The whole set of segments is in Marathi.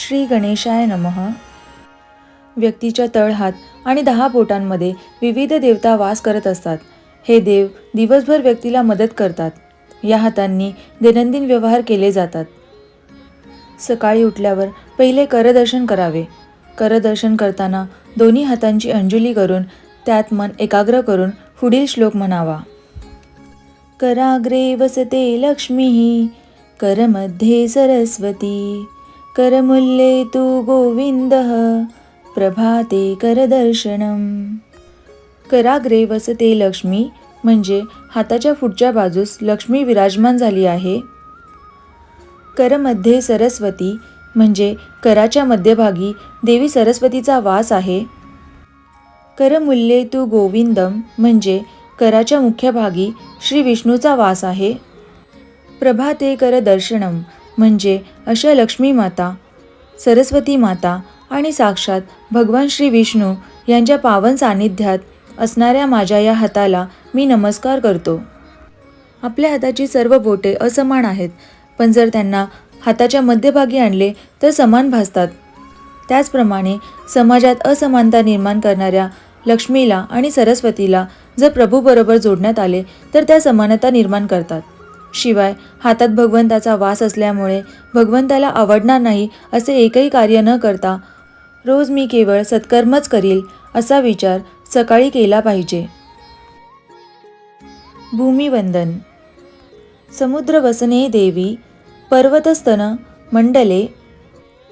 श्री गणेशाय नमः. व्यक्तीच्या तळहात आणि दहा बोटांमध्ये विविध देवता वास करत असतात. हे देव दिवसभर व्यक्तीला मदत करतात. या हातांनी दैनंदिन व्यवहार केले जातात. सकाळी उठल्यावर पहिले करदर्शन करावे. करदर्शन करताना दोन्ही हातांची अंजुली करून त्यात मन एकाग्र करून पुढील श्लोक म्हणावा. कराग्रे वसते लक्ष्मी करमध्ये सरस्वती. करमुल्ले तु गोविंद प्रभाते करदर्शनम कराग्रे वसते लक्ष्मी म्हणजे हाताच्या पुढच्या बाजूस लक्ष्मी विराजमान झाली आहे. करमध्ये सरस्वती म्हणजे कराच्या मध्यभागी देवी सरस्वतीचा वास आहे. करमूल्ये तू गोविंदम म्हणजे कराच्या मुख्य भागी श्री विष्णूचा वास आहे. प्रभाते करदर्शनम म्हणजे अशा लक्ष्मी माता सरस्वती माता आणि साक्षात भगवान श्री विष्णू यांच्या पावन सान्निध्यात असणाऱ्या माझ्या या हाताला मी नमस्कार करतो. आपल्या हाताची सर्व बोटे असमान आहेत पण जर त्यांना हाताच्या मध्यभागी आणले तर समान भासतात. त्याचप्रमाणे समाजात असमानता निर्माण करणाऱ्या लक्ष्मीला आणि सरस्वतीला जर प्रभूबरोबर जोडण्यात आले तर त्या समानता निर्माण करतात. शिवाय हातात भगवंताचा वास असल्यामुळे भगवंताला आवडणार नाही असे एकही कार्य न करता रोज मी केवळ सत्कर्मच करील असा विचार सकाळी केला पाहिजे. भूमिवंदन. समुद्रवसने देवी पर्वतस्तन मंडले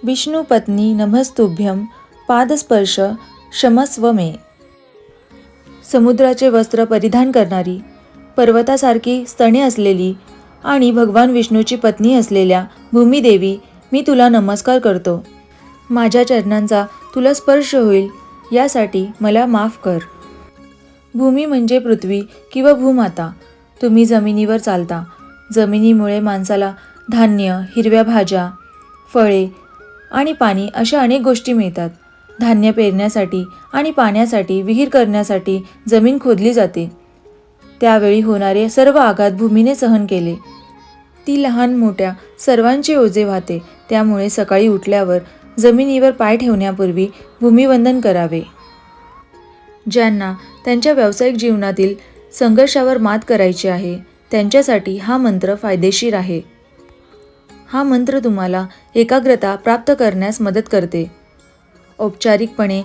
विष्णुपत्नी नमस्तुभ्यम पादस्पर्श क्षमस्व मे. समुद्राचे वस्त्र परिधान करणारी पर्वतासारखी स्तने असलेली आणि भगवान विष्णूची पत्नी असलेल्या भूमिदेवी मी तुला नमस्कार करतो. माझ्या चरणांचा तुला स्पर्श होईल यासाठी मला माफ कर. भूमी म्हणजे पृथ्वी किंवा भूमाता. तुम्ही जमिनीवर चालता. जमिनीमुळे माणसाला धान्य हिरव्या भाज्या फळे आणि पाणी अशा अनेक गोष्टी मिळतात. धान्य पेरण्यासाठी आणि पाण्यासाठी विहीर करण्यासाठी जमीन खोदली जाते. त्यावेळी होणारे सर्व आघात भूमीने सहन केले. ती लहान मोठ्या सर्वांचे ओझे वाहते. त्यामुळे सकाळी उठल्यावर जमिनीवर पाय ठेवण्यापूर्वी भूमिवंदन करावे. ज्यांना त्यांच्या व्यावसायिक जीवनातील संघर्षावर मात करायची आहे त्यांच्यासाठी हा मंत्र फायदेशीर आहे. हा मंत्र तुम्हाला एकाग्रता प्राप्त करण्यास मदत करते. औपचारिकपणे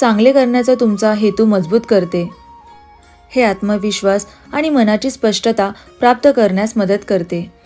चांगले करण्याचा तुमचा हेतू मजबूत करते. हे आत्मविश्वास आणि मनाची स्पष्टता प्राप्त करण्यास मदत करते.